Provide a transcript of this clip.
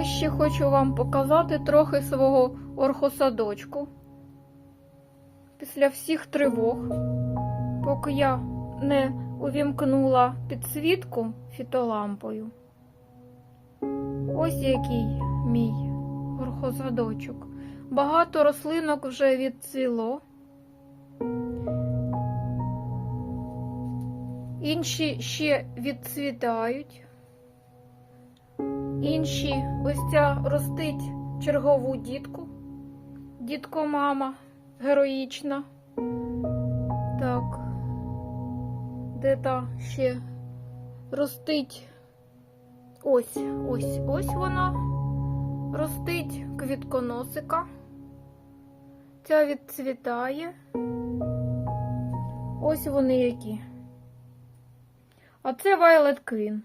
Ось ще хочу вам показати трохи свого орхосадочку. Після всіх тривог, поки я не увімкнула підсвітку фітолампою. Ось який мій орхосадочок. Багато рослинок вже відцвіло. Інші ще відцвітають. Інші ось ця ростить чергову дітку. Дітко мама героїчна. Так. Де та ще ростить? Ось, ось, ось вона. Ростить квітконосика. Ця відцвітає. Ось вони які. А це Violet Queen.